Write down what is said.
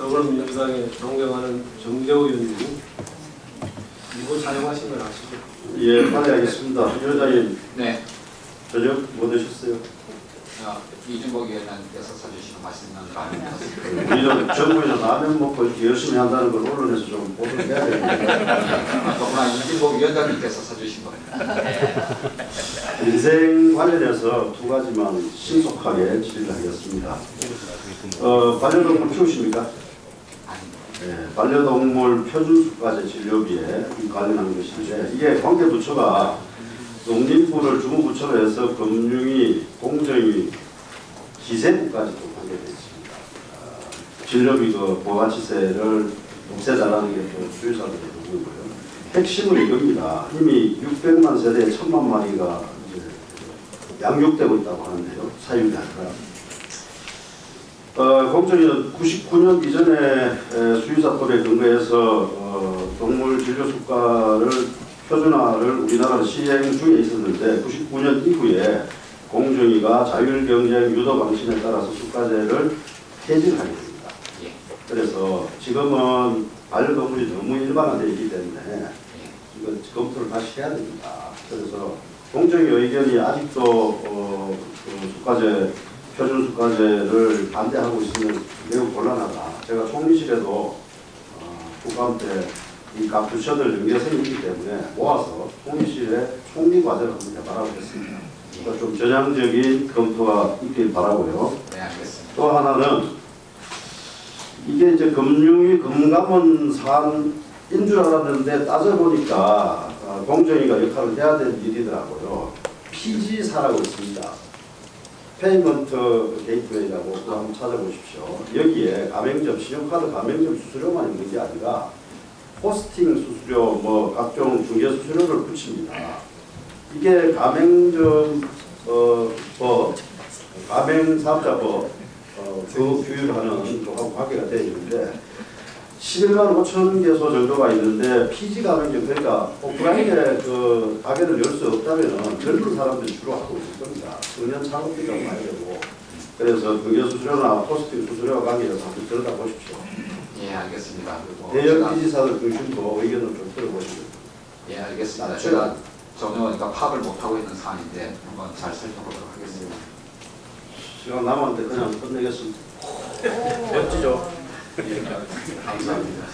더불어민주당의 존경하는 정재호 의원님 이거 사용하신 걸 아시죠? 예, 발의하겠습니다. 위원장님, 네, 저녁 뭐 드셨어요? 어, 이준복 위원장님께서 사주신 맛있는 라면 우리 좀 정부에서 라면 먹고 이렇게 열심히 한다는 걸 언론에서 좀 보도를 해야 되는데 더구나 이준복 위원장님께서 사주신 겁니다. 인생 관련해서 두 가지만 신속하게 질의를 하겠습니다. 어, 반려동물 키우십니까? 예, 반려동물 표준수가제 진료비에 관련한 것인데 이게 관계부처가 농림부를 주무부처로 해서 금융위, 공정위, 기재부까지 또 관계되어 있습니다. 아, 진료비 그 부가치세를 없애달라는 게또 주의사들의 요구고요. 핵심은 이겁니다. 이미 600만 세대 1000만 마리가 양육되고 있다고 하는데요. 사육이 아니라. 어, 공정위는 99년 이전에 에, 수의사법에 근거해서 어, 동물 진료 수가를 표준화를 우리나라는 시행 중에 있었는데 99년 이후에 공정위가 자율 경쟁 유도 방침에 따라서 수가제를 폐지하게 됩니다. 예, 그래서 지금은 반려 동물이 너무 일반화되어 있기 때문에 예. 이거 검토를 다시 해야 됩니다. 그래서 공정위 의견이 아직도 어, 그 수가제 표준 수가제를 반대하고 있으면 매우 곤란하다. 제가 총리실에도 어, 국감 때 이각 부처들 연계성이 있기 때문에 모아서 총리실에 총리 과제를 한번 해바라고 했습니다. 그러니까 좀 전향적인 검토가 있길 바라고요. 네, 알겠습니다. 또 하나는 이게 이제 금융위 금감원 사안인 줄 알았는데 따져보니까 어, 공정위가 역할을 해야 될 일이더라고요. PG사라고 있습니다. 페이먼트 게이트웨이라고 한번 찾아보십시오. 여기에 가맹점, 신용카드 가맹점 수수료만 있는 게 아니라 호스팅 수수료, 뭐 각종 중개 수수료를 붙입니다. 이게 가맹점 어, 법, 가맹사업자법 어, 그 규율하는 거하고 관계가 되어 있는데 11만 5천 개소 정도가 있는데 피지 가맹점 그러니까 오프라인에 그 가게를 열 수 없다면 젊은 사람들이 주로 하고 있을 겁니다. 청년 창업비라고 봐야 되고 그래서 중개 수수료나 호스팅 수수료와 관계해서 한번 들여다 보십시오. 예, 알겠습니다. 그리고 대형 피지사들 중심으로 의견을 좀 들어보시죠. 예, 알겠습니다. 아, 제가 전혀 그러니까 파악을 못하고 있는 사안인데 한번 잘 살펴보도록 하겠습니다. 시간 남았는데 그냥 끝내겠습니다. 멋지죠? 예, 감사합니다.